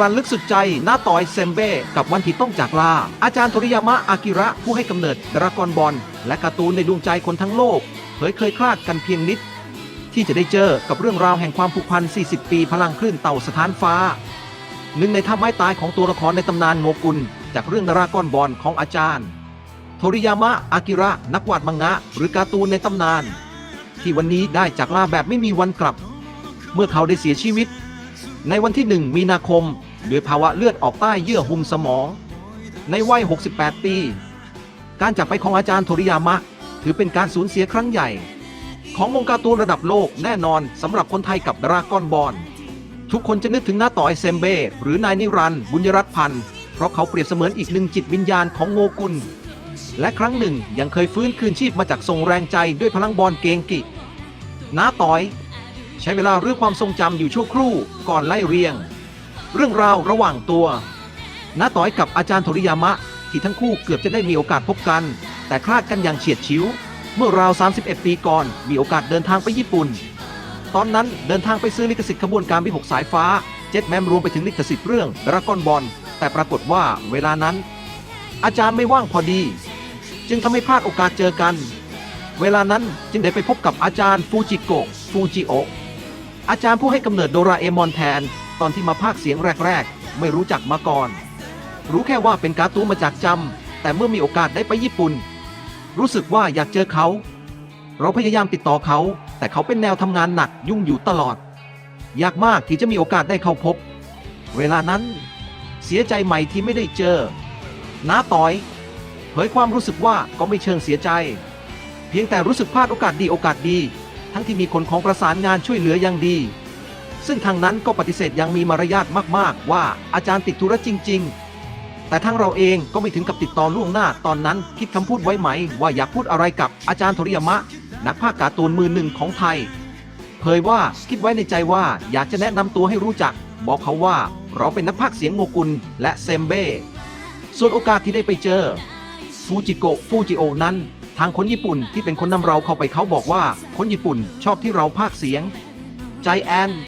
กลั่นลึกสุดใจหน้าต่อยเซมเบ้กับวันที่ต้องจากลา อาจารย์โทริยามะอากิระผู้ให้กำเนิดดรากอนบอลและการ์ตูนในดวงใจคนทั้งโลกเผยเคยคลาดกันเพียงนิด ที่จะได้เจอกับเรื่องราวแห่งความผูกพัน 40 ปีพลังคลื่นเต่าสถานฟ้า หนึ่งในท่าไม้ตายของตัวละครในตำนานโงกุล จากเรื่องดรากอนบอลของอาจารย์ โทริยามะอากิระนักวาดมังงะ หรือการ์ตูนในตำนาน ที่วันนี้ได้จากลาแบบไม่มีวันกลับ เมื่อเขาได้เสียชีวิต ในวันที่หนึ่งมีนาคม ด้วยภาวะเลือดออกใต้เยื่อหุ้มสมอง ในวัย 68 ปี การจากไปของอาจารย์โทริยามะ ถือเป็นการสูญเสียครั้งใหญ่ ของวงการตูนระดับโลกแน่นอนสำหรับคนไทยกับดราก้อนบอลทุกคนจะนึกถึงหน้าต่อยเซมเบ้หรือนายนิรันต์บุญยรัตน์พันธ์เพราะเขาเปรียบเสมือนอีกหนึ่งจิตวิญญาณของโงกุล และครั้งหนึ่งยังเคยฟื้นคืนชีพมาจากทรงแรงใจด้วยพลังบอลเกงกิน้าต่อย ใช้เวลาเรื่องความทรงจำอยู่ชั่วครู่ก่อนไล่เรียง เรื่องราวระหว่างตัวน้าต่อยกับอาจารย์โทริยามะ ที่ทั้งคู่เกือบจะได้มีโอกาสพบกัน แต่คลาดกันอย่างเฉียดฉิว เมื่อราว 31 ปีก่อนมีโอกาสเดินทางไปญี่ปุ่น ตอนนั้นเดินทางไปซื้อลิขสิทธิ์ขบวนการวิหกสายฟ้าเจ็ตแมมรวมไปถึงลิขสิทธิ์เรื่องดราก้อนบอลแต่ปรากฏว่าเวลานั้น อาจารย์ไม่ว่างพอดี จึงทำให้พลาดโอกาสเจอกัน เวลานั้นจึงได้ไปพบกับอาจารย์ฟูจิโกะฟูจิโอะอาจารย์ผู้ให้กำเนิดโดราเอมอนแทน ตอนที่มาพากย์เสียงแรกๆ ไม่รู้จักมาก่อน รู้แค่ว่าเป็นการ์ตูนมาจากจำแต่เมื่อมีโอกาสได้ไปญี่ปุ่น รู้สึกว่าอยากเจอเขา เราพยายามติดต่อเขา แต่เขาเป็นแนวทำงานหนักยุ่งอยู่ตลอด ยากมากที่จะมีโอกาสได้เข้าพบ เวลานั้น เสียใจใหม่ที่ไม่ได้เจอน้าต่อยเผยความรู้สึกว่าก็ไม่เชิงเสียใจ เพียงแต่รู้สึกพลาดโอกาสดีโอกาสดี ทั้งที่มีคนของประสานงานช่วยเหลืออย่างดี ซึ่งทางนั้นก็ปฏิเสธยังมีมารยาทมากๆ ว่าอาจารย์ติดธุระจริง ๆ แต่ทั้งเราเองก็ไม่ถึงกับติดต่อล่วงหน้าตอนนั้นคิดคำพูดไว้ไหม ว่าอยากพูดอะไรกับอาจารย์โทริยามะ นักภาคการ์ตูนมือหนึ่งของไทย เผยว่าคิดไว้ในใจว่าอยากจะแนะนำตัวให้รู้จัก บอกเขาว่าเราเป็นนักพากเสียงโงกุลและเซมเบ้ส่วนโอกาสที่ได้ไปเจอฟูจิโกฟูจิโอนั้นทางคนญี่ปุ่นที่เป็นคนนำเราเข้าไปเขาบอกว่า คนญี่ปุ่นชอบที่เราพากเสียง ใจแอน